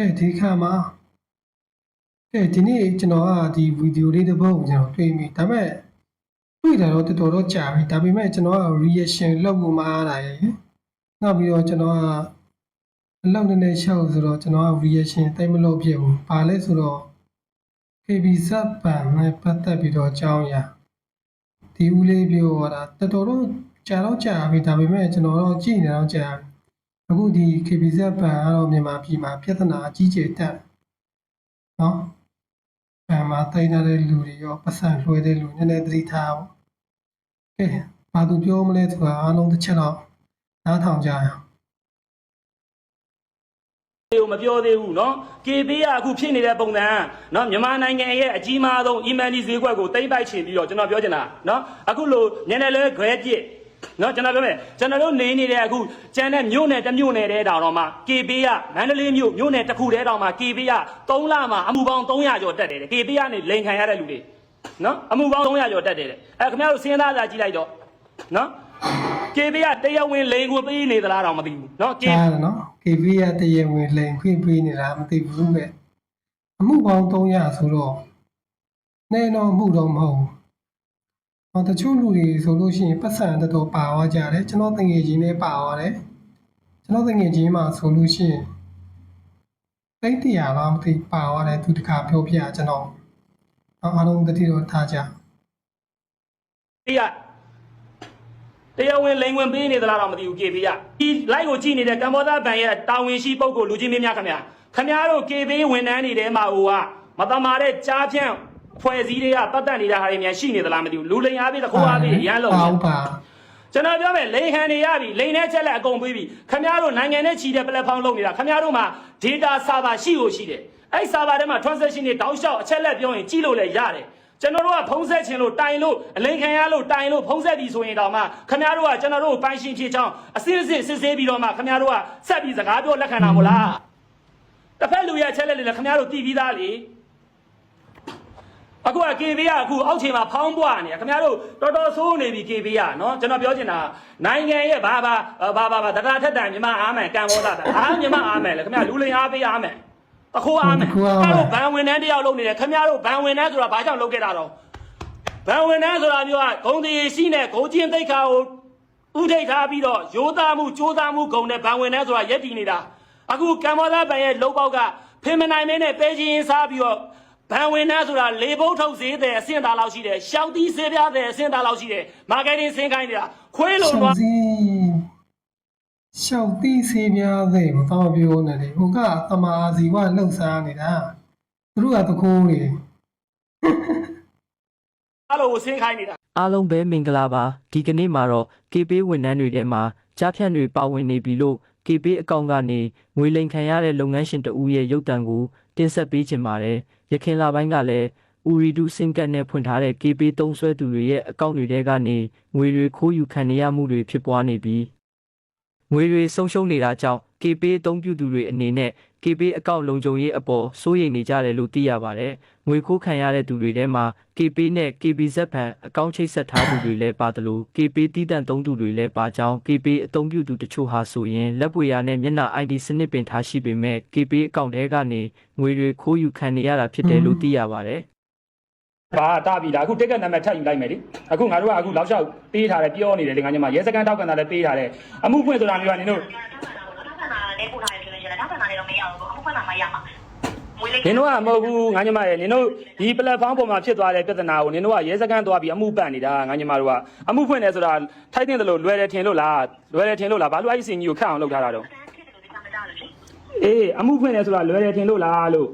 ကဲဒီခါမှာကဲဒီနေ့ကျွန်တော်ကဒီဗီဒီယိုလေးတစ်ပုဒ်ကိုကျွန်တော်တွေ့ပြီဒါပေမဲ့တွေ့တာတော့တော်တော်တော့ကြာပြီဒါပေမဲ့ကျွန်တော်က reaction လုပ်ဖို့မအားတာရယ်နောက်ပြီးတော့ကျွန်တော်ကအလောက်နည်းနည်းရှောက်ဆိုတော့ကျွန်တော်က reaction တိတ်မလုပ်ဖြစ်ဘူးဘာလဲဆိုတော့ KB ဇက်ပန်နဲ့ပတ်သက်ပြီးတော့အကြောင်းအရာဒီဦးလေးပြောတာတော်တော်တော့ကြာတော့ကြာပြီဒါပေမဲ့ကျွန်တော်တော့ကြည့်နေတော့ကြာပြီ အခုဒီ KB ဇက်ပန်ကတော့မြန်မာပြည်မှာပြဿနာအကြီးကျယ်တက်နော်ပန်မှာတိုင်းနေတဲ့လူတွေရောပတ်စံလွှဲတဲ့လူနည်းနည်းသတိထားအောင်ကဲဘာသူပြောမလဲဆိုတာအားလုံးတစ်ချက်တော့နားထောင်ကြရအောင် ကိုမပြောသေးဘူးเนาะ KB ကအခုဖြစ်နေတဲ့ပုံစံเนาะမြန်မာနိုင်ငံရဲ့အကြီးမားဆုံး email ဈေးကွက်ကိုတိမ့်ပိုက်ချင်ပြီးတော့ကျွန်တော်ပြောချင်တာเนาะအခုလိုညနေလဲခွဲပြစ် နော်ကျွန်တော်ပြောမယ်ကျွန်တော်တို့နေနေတဲ့အခုကျန်တဲ့မြို့နယ်တစ်မြို့နယ်တဲတောင်တော့မှ KB ကမန္တလေးမြို့မြို့နယ်တစ်ခုတဲတောင်မှ KB က3လမှာအမှုပေါင်း300ကျော်တက်တယ်တဲ့ KB ကနေလိန်ခံရတဲ့လူတွေနော်အမှုပေါင်း300ကျော်တက်တယ်တဲ့အဲခင်ဗျားတို့စဉ်းစားကြကြည့်လိုက်တော့နော် KB ကတရားဝင်လိန်ကိုပေးနေသလားတော့မသိဘူးနော် KB နော် KB ကတရားဝင်လိန်ခွင့်ပေးနေတာမသိဘူးပဲအမှုပေါင်း300ဆိုတော့နေတော့မှုတော့မဟုတ်ဘူး တချို့လူတွေဆိုလို့ရှိရင်ပတ်စံတော်တော်ပါသွားကြတယ်ကျွန်တော်တငယ်ချင်းနဲ့ပါသွားတယ်ကျွန်တော်တငယ်ချင်းမှာဆိုလို့ရှိရင်တိတ်တရာလားမသိပါသွားတယ်သူတခါပြောပြကျွန်တော်အားလုံးတတိတော့ထားကြတရားတရားဝင်လိန်ဝင်ပေးနေသလားတော့မသိဘူး KB ကဒီ live ကိုကြည့်နေတဲ့ကမ္ဘောဇဘန်ရဲ့တာဝန်ရှိပုဂ္ဂိုလ်လူချင်းမင်းများခင်ဗျာခင်ဗျားတို့ KB ဝန်ထမ်းတွေထဲမှာဟိုကမတမာတဲ့ကြားဖြန့် ဖွဲ့စည်းတွေကပတ်သက်နေတဲ့ဟာတွေများရှိနေသလားမသိဘူးလူလိန်အားဖြင့်တစ်ခုအားဖြင့်ရမ်းလုံးပါနေဦးပါကျွန်တော်ပြောမယ်လိန်ဟန်တွေရပြီလိန်နဲ့ချက်လက်အကုန်ပေးပြီခင်ဗျားတို့နိုင်ငံနဲ့ချီတဲ့ platform လုပ်နေတာခင်ဗျားတို့မှာ data server ရှိကိုရှိတယ်အဲ့ server ထဲမှာ transaction တွေတောက်လျှောက်အချက်လက်ပြောရင်ကြည့်လို့လည်းရတယ်ကျွန်တော်တို့ကဖုံးဆက်ခြင်းလို့တိုင်လို့အလိန်ခံရလို့တိုင်လို့ဖုံးဆက်ပြီဆိုရင်တော့မှခင်ဗျားတို့ကကျွန်တော်တို့ကိုပိုင်ရှင်ဖြစ်ချောင်းအစစ်အစစ်စစ်ဆေးပြီးတော့မှခင်ဗျားတို့ကဆက်ပြီးစကားပြောလက်ခံတာမို့လားတစ်ဖက်လူရဲ့အချက်လက်တွေလည်းခင်ဗျားတို့တည်ပြီးသားလေ အခုက KB ကအခုအောက်ခြေမှာဖောင်းပွားနေခင်ဗျားတို့တော်တော်ဆိုးနေပြီ KB ကနော်ကျွန်တော်ပြောချင်တာနိုင်ငံရဲ့ဘာဘာဘာဘာဘာတရားထက်တန်မြမအားမယ်ကံဘောတာအားမြမအားမယ်လေခင်ဗျာလူလိန်အားပေးအားမယ်တခိုးအားမယ်ခင်ဗျားတို့ဘန်ဝင်တန်းတယောက်လုပ်နေတယ်ခင်ဗျားတို့ဘန်ဝင်တန်းဆိုတာဘာကြောင့်လုပ်ခဲ့တာတော့ဘန်ဝင်တန်းဆိုတာမျိုးကဂုံတီရှိနဲ့ဂုံချင်းသိက္ခာကိုဥထိတ်ထားပြီးတော့ရိုးသားမှုကြိုးစားမှုဂုံနဲ့ဘန်ဝင်တန်းဆိုတာရက်တည်နေတာအခုကံဘောတာဘန်ရဲ့လုံပေါက်ကဖင်မနိုင်မင်းနဲ့ပဲချင်းစားပြီးတော့ ဘန်ဝင်နှန်းဆိုတာလေဘုတ်ထုတ်ဈေးတဲ့အဆင့်သားလောက်ရှိတယ်ရှောက်သီးဈေးပြားတဲ့အဆင့်သားလောက်ရှိတယ်မာကတ်တင်းဆင်းခိုင်းနေတာခွေးလုံးရှောတော့က်စီရှောက်တိစေးများတဲ့မတော်ပြောနေတယ်ဟိုကသမာစီကလှုပ်ရှားနေတာသူတို့ကတခိုးတွေအဲ့လိုဆင်းခိုင်းနေတာအားလုံးပဲမင်္ဂလာပါဒီကနေ့မှာတော့ KP ဝန်ထမ်းတွေထဲမှာကြားဖြန့်တွေပါဝင်နေပြီလို့ KP အကောင့်ကနေငွေလိမ်ခံရတဲ့လုပ်ငန်းရှင်တဦးရဲ့ရုပ်တံကိုတင်ဆက်ပေးချင်ပါတယ် ရခင်လာပိုင်းကလည်းဦးရီဒူစင်ကတ်နဲ့ဖွင့်ထားတဲ့ KP သုံးဆွဲသူတွေရဲ့အကောင့်တွေထဲကနေငွေတွေခိုးယူခံနေရမှုတွေဖြစ်ပွားနေပြီးငွေတွေဆုံးရှုံးနေတာကြောင့် KP အသုံးပြုသူတွေအနေနဲ့ KP အကောင့်လုံခြုံရေးအပေါ်စိုးရိမ်နေကြတယ်လို့သိရပါတယ်။ငွေခိုးခံရတဲ့သူတွေထဲမှာ KP နဲ့ KBZ ဖန်အကောင့်ချိတ်ဆက်ထားသူတွေလည်းပါတယ်လို့ KP တီးတန့်သုံးသူတွေလည်းပါကြောင်း KP အသုံးပြုသူတချို့ဟာဆိုရင်လက်ပွေရနဲ့မျက်နှာ ID စနစ်ပင်ထားရှိပေမဲ့ KP အကောင့်ထဲကနေငွေတွေခိုးယူခံနေရတာဖြစ်တယ်လို့သိရပါတယ်။ဘာတာပြီလားအခုတက်ကတ်နံပါတ်ထပ်ယူလိုက်မယ်လေအခုငါတို့ကအခုလောက်လျှောက်ပေးထားတယ်ပြောနေတယ်လေငါညမရဲစကန်ထောက်ကန်တာလည်းပေးထားတယ်အမှုဖွင့်ဆိုတာမျိုးကနင်တို့ ထောက်ခံတာလည်းပို့ထားတယ်ဆိုလို့ရှိရင်ထောက်ခံတာလည်းတော့မရဘူးအခုဖွင့်တာမှရမှာမွေးလေးနင်တို့ကမဟုတ်ဘူးငါညမရဲ့နင်တို့ဒီ platform ပေါ်မှာဖြစ်သွားတဲ့ပြဿနာကိုနင်တို့ကရဲစကန်သွားပြီးအမှုပတ်နေတာငါညမတို့ကအမှုဖွင့်တယ်ဆိုတာထိုက်တင်တယ်လို့လွယ်တယ်ထင်လို့လားလွယ်တယ်ထင်လို့လားဘာလို့အဲ့ဒီစင်ကြီးကိုခတ်အောင်လုပ်ထားတာတော့အတန်းဖြစ်တယ်လို့ဒီကမကြလို့လေအေးအမှုဖွင့်တယ်ဆိုတာလွယ်တယ်ထင်လို့လားလို့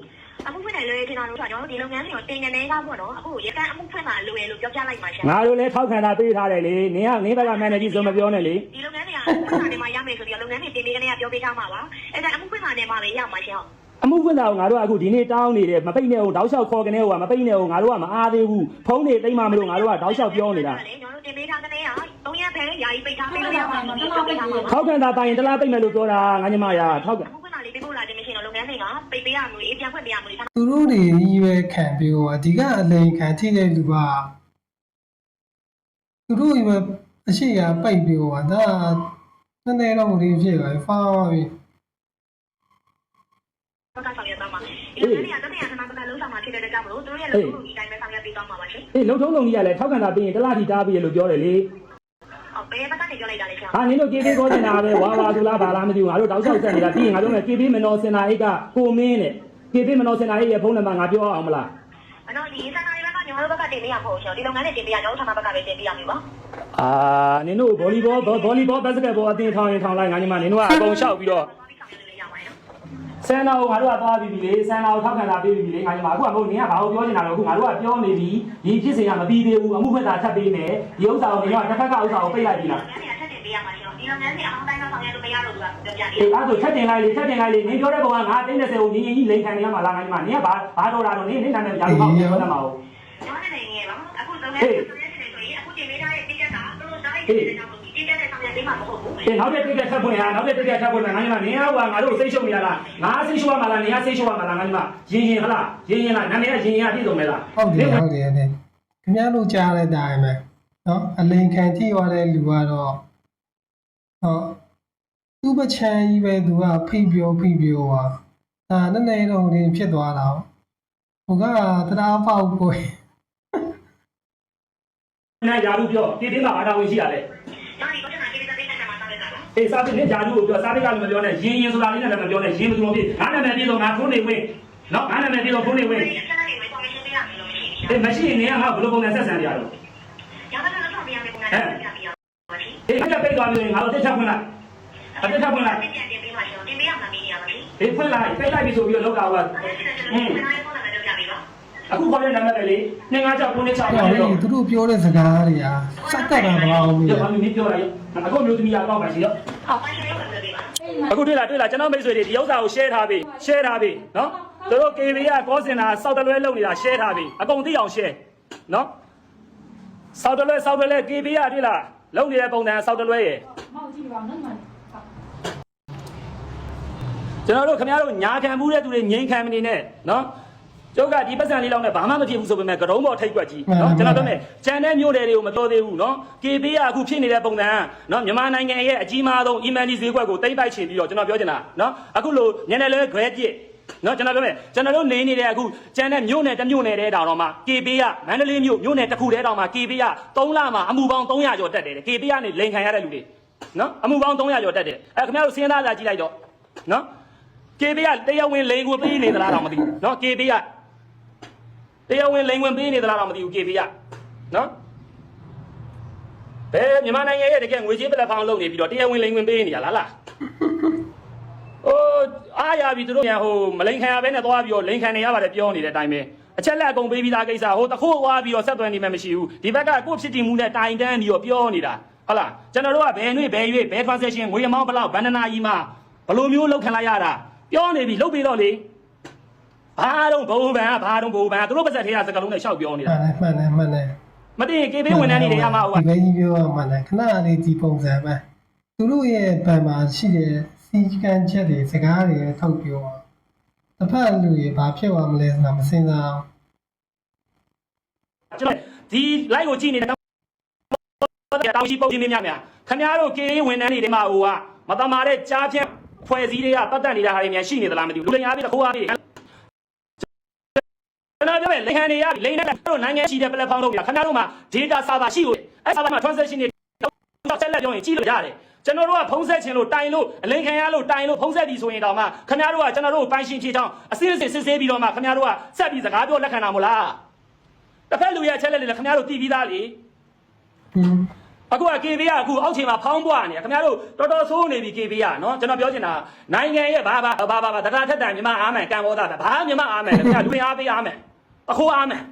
အမှုဖွင့်တယ်လို့ထင်တာလို့ဆိုတော့ကျွန်တော်တို့ဒီလုပ်ငန်းတွေကိုတင်နေနေကပေါ့နော်အခုရကန်အမှုဖွင့်တာလိုရလို့ပြောပြလိုက်ပါရှင်ငါတို့လည်းထောက်ခံတာပေးထားတယ်လေနင်ကနင်ဘက်ကမန်နေဂျာဆိုမပြောနဲ့လေဒီလုပ်ငန်းတွေကဖွင့်တာနေမှာရမယ်ဆိုပြီးလုပ်ငန်းတွေတင်နေကနေကပြောပေးထားမှာပါအဲ့ဒါအမှုဖွင့်တာနေမှာပဲရမှာရှင်ဟုတ်အမှုဖွင့်တာကိုငါတို့ကအခုဒီနေ့တောင်းနေတယ်မပိတ်နဲ့ဟိုတောက်လျှောက်ခေါ်ကနေဟိုကမပိတ်နဲ့ဟိုငါတို့ကမအားသေးဘူးဖုန်းတွေတိတ်မှမလို့ငါတို့ကတောက်လျှောက်ပြောနေတာကျွန်တော်တို့တင်ပေးထားတဲ့နေက3ရက်ပဲယာယီပိတ်ထားပေးလို့ရမှာပြောပေးထားမှာပါထောက်ခံတာတိုင်ရင်တစ်လားပိတ်မယ်လို့ပြောတာငါညီမရာထောက်ခံ န်းတွေကပိတ်ပေးရမျိုးအေးပြန်ဖွင့်ပေးရမျိုးသူတို့တွေကြီးပဲခံပြီးတော့အဓိကအလိန်ခံထိတဲ့လူကသူတို့ကြီးပဲအရှိရာပိတ်ပြီးတော့ဒါနည်းနည်းတော့မလို့ဖြစ်ပါဘူးဖောင်းသွားပြီဘက်ကဆောင်ရွက်သွားမှာဒီလိုမျိုးကတတိယဆန္ဒပကလုံးဆောင်မှာဖြစ်တဲ့ကြောင့်မလို့သူတို့ရဲ့လုံလုံကြီးတိုင်းပဲဆောင်ရွက်ပေးသွားမှာပါရှင်အေးလုံထုံးလုံကြီးကလည်းထောက်ခံတာပြီးရင်တစ်လားထိတားပြီးရလို့ပြောတယ်လေဟော ဘယ်ဘက်ကနေပြောလိုက်တာလဲရှင်ဟာနင်တို့ကေပေးခေါ်နေတာပဲဝါဝါသူလားဘာလားမသိဘူးငါတို့တောက်လျှောက်ဆက်နေတာပြီးရင်ငါတို့ကကေပေးမနော်စင်နာအိတ်ကကိုမင်းနဲ့ကေပေးမနော်စင်နာအိတ်ရဲ့ဖုန်းနံပါတ်ငါပြောအောင်မလားအတော့ဒီဆန္ဒတွေဘက်ကညီမတို့ဘက်ကတင်ပေးရမှာဟုတ်ရှင်ဒီလုပ်ငန်းတွေတင်ပေးရကျွန်တော်ဆန္ဒဘက်ကပဲတင်ပေးရမှာပါအာနင်တို့ဗောလီဘောဗောလီဘောဘတ်စကတ်ဘောအတင်းထောင်းရင်ထောင်းလိုက်ငါညီမနင်တို့ကအကုန်လျှောက်ပြီးတော့ သွားပြီးဆောင်ရွက်လို့ရပါတယ်နော် ဆန်နာကိုငါတို့ကသွားပြီးပြီလေဆန်နာကိုထောက်ခံတာပေးပြီးပြီလေငါညီမအခုကမဟုတ်နင်ကဘာကိုပြောနေတာလဲအခုငါတို့ကပြောနေပြီဒီဖြစ်စဉ်ကမပြီးသေးဘူးအမှုဖက်တာထပ်ပေးမယ်ဒီဥစ္စာကိုနင်ကတစ်ဖက်ကဥစ္စာကိုပိတ်လိုက်ပြီလားလုပ်ငန်းတွေဆက်တင်ပေးရမှာရှင်ဒီလုပ်ငန်းတွေအအောင်တိုင်းတော့ဆောင်ရွက်လို့မရလို့ဆိုတာပြောပြနေအေးအဲ့ဒါဆိုချက်တင်လိုက်လေချက်တင်လိုက်လေနင်ပြောတဲ့ကောင်ကငါသိနေစေကိုညီညီကြီးလိန်ခံနေရမှာလားငါညီမနင်ကဘာဘာတော့တာတော့နင်နင်နာမည်ရာလို့ပြောနေမှာဟုတ်ကျွန်တော်လည်းနေပါအခုလုပ်ငန်းတွေဆောင်ရွက်နေဆိုရင်အခုတင်ပေးထားတဲ့တိကျတာသူတို့တိုင်းနေတဲ့ကြောင့်ဒီတိကျတဲ့ဆောင်ရွက် ပေးမှာမဟုတ်ဘူး။တင်နောက်တဲ့တိတ်တဲ့ထပ်ဖွင့်ရနောက်တဲ့တိတ်တဲ့ထပ်ဖွင့်မယ်ငါညီမနင်ကငါတို့စိတ်ရှုပ်နေရလားငါစိတ်ရှုပ်ရမှာလားနင်ကစိတ်ရှုပ်ရမှာလားငါညီမရင်ရင်ဟလားရင်ရင်လားနာမည်ကရင်ရင်အပြည့်စုံမယ်လားဟုတ်တယ်ဟုတ်တယ်နဲ့ခင်ဗျားတို့ကြားတဲ့တိုင်းပဲနော်အလင်ခံကြည့်ရတဲ့လူကတော့ဟောသူ့ပချံကြီးပဲသူကဖိပြောဖိပြောပါအာနည်းနည်းတော့တင်ဖြစ်သွားတာဟိုကတရားပေါက်ကိုနဲ့ယာဘူးပြောတိတိမှာဘာသာဝင်ရှိရလဲ အေးစားပြီးနဲ့ယာလူကိုပြောစားပြီးကလည်းမပြောနဲ့ရင်ရင်ဆိုတာလေးနဲ့လည်းမပြောနဲ့ရင်မသူလို့ပြငါနာမည်ပြည့်စုံငါခုနေဝင်နော်ငါနာမည်ပြည့်စုံခုနေဝင်ဒီအချက်အလက်တွေဆောင်ရွက်ပေးရမယ်လို့မရှိဘူးအေးမရှိရင်နင်ကငါဘယ်လိုပုံစံဆက်ဆံကြရတော့။ရပါတော့တော့ပြန်ပြန်ပြန်ပြန်ပြန်ပြန်ပါရှင်အေးခက်ပိတ်သွားပြီငါတို့တက်ချက်ဖွင့်လိုက်အတက်ချက်ဖွင့်လိုက်။ပြန်ပြန်ပြန်ပါရှင်။တင်ပေးရမှာမင်းရပါရှင်အေးဖွင့်လိုက်ပိတ်လိုက်ပြီဆိုပြီးတော့လောက်တာက။အဲ့ဒါကျွန် အခုခေါ်တဲ့နံပါတ်ပဲလေ2696ဟော96လေသူတို့ပြောတဲ့စကားတွေကစက်တက်တာမလားဘူးဒီမှာမင်းပြောလိုက်အခုမျိုးသမီးရောက်ပါရှိရော။ဟုတ်ပါရှင်ပြောပြပေးပါအခုတွေ့လားတွေ့လားကျွန်တော်မိတ်ဆွေတွေဒီဥစ္စာကို share ထားပြီ share ထားပြီနော်သူတို့ KB ကကောစင်တာစောက်တလွဲလုပ်နေတာ share ထားပြီအကုန်သိအောင် share နော်စောက်တလွဲစောက်တလွဲ KB ကတွေ့လားလုပ်နေတဲ့ပုံစံစောက်တလွဲရဲ့ကျွန်တော်တို့ခင်ဗျားတို့ညာခံမှုတဲ့သူတွေငိမ့်ခံမနေနဲ့နော် ကျုပ်ကဒီပတ်စံလေးလောက်နဲ့ဘာမှမဖြစ်ဘူးဆိုပေမဲ့ကတုံးပေါ်ထိတ်ကွက်ကြီးနော်ကျွန်တော်ပြောမယ်ကြံတဲ့မျိုးတွေကိုမတော်သေးဘူးနော် KB ကအခုဖြစ်နေတဲ့ပုံစံနော်မြန်မာနိုင်ငံရဲ့အကြီးမားဆုံး email ဈေးကွက်ကိုတိမ့်ပိုက်ချင်ပြီးတော့ကျွန်တော်ပြောချင်တာနော်အခုလိုညနေလဲ grade ပြည့်နော်ကျွန်တော်ပြောမယ်ကျွန်တော်တို့နေနေတဲ့အခုကျန်တဲ့မြို့နယ်တစ်မြို့နယ်တဲ့တောင်တော့မှ KB ကမန္တလေးမြို့မြို့နယ်တစ်ခုတည်းတောင်မှ KB က3လမှာအမှုပေါင်း300ကျော်တက်တယ် KB ကနေလိန်ခံရတဲ့လူတွေနော်အမှုပေါင်း300ကျော်တက်တယ်အဲခင်ဗျားတို့စဉ်းစားကြကြည့်လိုက်တော့နော် KB ကတရားဝင်လိန်ကိုပေးနေသလားတော့မသိဘူးနော် KB က တရားဝင်လိန်ဝင်ပေးနေသလားတော့မသိဘူး KB ကနော်ဘယ်မြန်မာနိုင်ငံရဲ့တကယ်ငွေကြေးပလက်ဖောင်းလုပ်နေပြီးတော့တရားဝင်လိန်ဝင်ပေးနေရလားလားဟိုအားရပြီသူတို့ညာဟိုမလိန်ခံရဘဲနဲ့သွားပြီးတော့လိန်ခံနေရပါတယ်ပြောနေတဲ့အတိုင်းပဲအချက်လက်အကုန်ပေးပြီးသားကိစ္စဟိုတခိုးဝါပြီးတော့ဆက်သွယ်နေမှမရှိဘူးဒီဘက်ကကိုယ့်ဖြစ်တည်မှုနဲ့တိုင်တန်းပြီးတော့ပြောနေတာဟုတ်လားကျွန်တော်တို့ကဘယ်နှွေ့ဘယ်ရွေ့ဘယ် transaction ငွေအမောင်းဘလောက်ဗန္ဒနာကြီးမှာဘလိုမျိုးလောက်ခံလိုက်ရတာပြောနေပြီလုတ်ပြီးတော့လေ ဘာတော့ဘုံဗန်ကဘာတော့ဘုံဗန်ကသူတို့ပါစက်ထဲကစကလုံးနဲ့ရှောက်ပြောနေတာမှန်တယ်မှန်တယ်မှန်တယ်မသိရင်ကေပေးဝန်ထမ်းတွေရမှာဟိုကဒီဘက်ကြီးပြောရမှန်တယ်ခဏလေးဒီပုံစံပဲသူတို့ရဲ့ဗန်မှာရှိတဲ့စီကန်ချက်တွေစကားတွေထောက်ပြောအောင်တစ်ဖက်လူတွေဘာဖြစ်သွားမလဲဆိုတာမစင်စားအောင်ကျွန်တော်ဒီ live ကိုကြည့်နေတဲ့တောင်းရှိပုံချင်းများများခင်ဗျားတို့ကေရေးဝန်ထမ်းတွေဒီမှာဟိုကမတမာတဲ့ကြားဖြန့်ဖွဲ့စည်းတွေကပတ်သက်နေတာဟာတွေများရှိနေသလားမသိဘူးလူလင်အားပြီးတခိုးအားပြီး ကျွန်တော်ပြောမယ်လိန်ဟန်တွေရလိန်နဲ့တို့နိုင်ငံရှိတဲ့ platform တို့ကခင်ဗျားတို့မှာ data server ရှိလို့အဲ server မှာ transaction တွေတော့ဆက်လက်ပြောရင်ကြည့်လို့ရတယ်ကျွန်တော်တို့ကဖုံးဆက်ခြင်းလို့တိုင်လို့အလိန်ခံရလို့တိုင်လို့ဖုံးဆက်ပြီဆိုရင်တော့မှခင်ဗျားတို့ကကျွန်တော်တို့ကိုပိုင်ရှင်ဖြေချောင်းအစစ်အစစ်စစ်ဆေးပြီးတော့မှခင်ဗျားတို့ကဆက်ပြီးစကားပြောလက်ခံတာမို့လားတစ်ဖက်လူရဲ့အချက်လက်တွေလည်းခင်ဗျားတို့တည်ပြီးသားလေဟင်းအခုက KB ကအခုအောက်ခြေမှာဖောင်းပွားနေတယ်ခင်ဗျားတို့တော်တော်ဆိုးနေပြီ KB ကနော်ကျွန်တော်ပြောချင်တာနိုင်ငံရဲ့ဘာဘာဘာဘာဘာတက္ကထက်တန်မြန်မာအားမယ်ကံဘောသားပဲဘာမြန်မာအားမယ်လဲခင်ဗျာလူတွေအားပေးအားမယ် အခုအားမယ်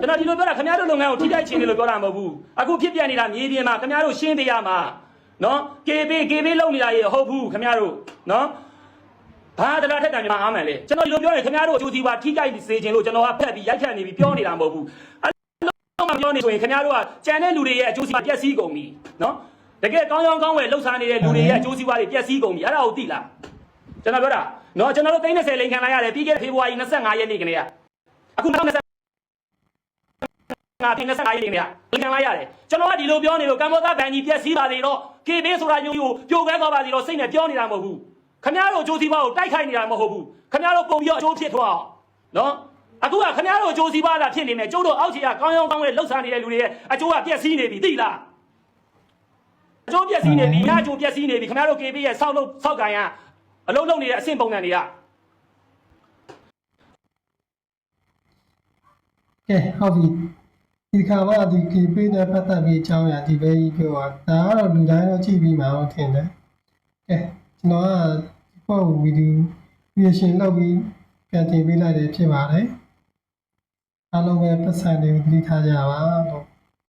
ကျွန်တော်ဒီလိုပြောတာခင်ဗျားတို့လုပ်ငန်းကိုထိခိုက်ချင်တယ်လို့ပြောတာမဟုတ်ဘူးအခုဖြစ်ပြနေတာမြေပြင်မှာခင်ဗျားတို့ရှင်းပေးရမှာနော် KB KB လုပ်နေတာရေဟုတ်ဘူးခင်ဗျားတို့နော်ဘာတက္ကထက်တန်မြန်မာအားမယ်လေကျွန်တော်ဒီလိုပြောရင်ခင်ဗျားတို့အကျိုးစီးပွားထိခိုက်စေခြင်းလို့ကျွန်တော်ကဖက်ပြီးရိုက်ခတ်နေပြီးပြောနေတာမဟုတ်ဘူးတော့မပြောနေဆိုရင်ခင်ဗျားတို့ကကြံတဲ့လူတွေရဲ့အကျိုးစီးပွားပျက်စီးကုန်ပြီနော်တကယ်ကောင်းကောင်းကောင်းဝယ်လှုပ်ရှားနေတဲ့လူတွေရဲ့အကျိုးစီးပွားတွေပျက်စီးကုန်ပြီအဲ့ဒါကိုသိလားကျွန်တော်ပြောတာနော်ကျွန်တော်တို့30လိန်ခံလိုက်ရတယ်ပြီးခဲ့တဲ့ဖေဖော်ဝါရီ25ရက်နေ့ကလေးက အခု2025ငါတင်25ရက်နေ့ကလိန်ခံလိုက်ရတယ်ကျွန်တော်ကဒီလိုပြောနေလို့ကမ္ဘောဇဘန်ကြီးပျက်စီးပါသေးတော့ KB ဆိုတာမျိုးမျိုးပြိုကွဲသွားပါသေးတော့စိတ်နဲ့ပြောနေတာမဟုတ်ဘူးခင်ဗျားတို့အကျိုးစီးပွားကိုတိုက်ခိုက်နေတာမဟုတ်ဘူးခင်ဗျားတို့ပုံပြီးတော့အကျိုးဖြစ်ထွန်းအောင်နော်အခုကခင်ဗျားတို့အကျိုးစီးပွားလာဖြစ်နေမယ်ကျုပ်တို့အောက်ခြေကကောင်းကောင်းကောင်းလေးလှုပ်ရှားနေတဲ့လူတွေရဲ့အကျိုးကပြည့်စည်နေပြီသိလားအကျိုးပြည့်စည်နေပြီငါအကျိုးပြည့်စည်နေပြီခင်ဗျားတို့ KB ရဲ့စောက်လို့စောက်ကန်ရအလုံးလုံးနေတဲ့အဆင့်ပုံစံတွေက ကဲဟုတ်ပြီဒီခါမှဒီ KP နဲ့ပတ်သက်ပြီးအကြောင်းအရာဒီပဲကြီးပြောတာဒါကတော့လူတိုင်းတော့ကြည့်ပြီးမှတော့ထင်တယ်ကဲကျွန်တော်ကဒီပေါ့ဗီဒီယို reaction လုပ်ပြီးပြန်တင်ပေးလိုက်တယ်ဖြစ်ပါတယ်အားလုံးပဲပတ်စံတွေသတိထားကြပါလို့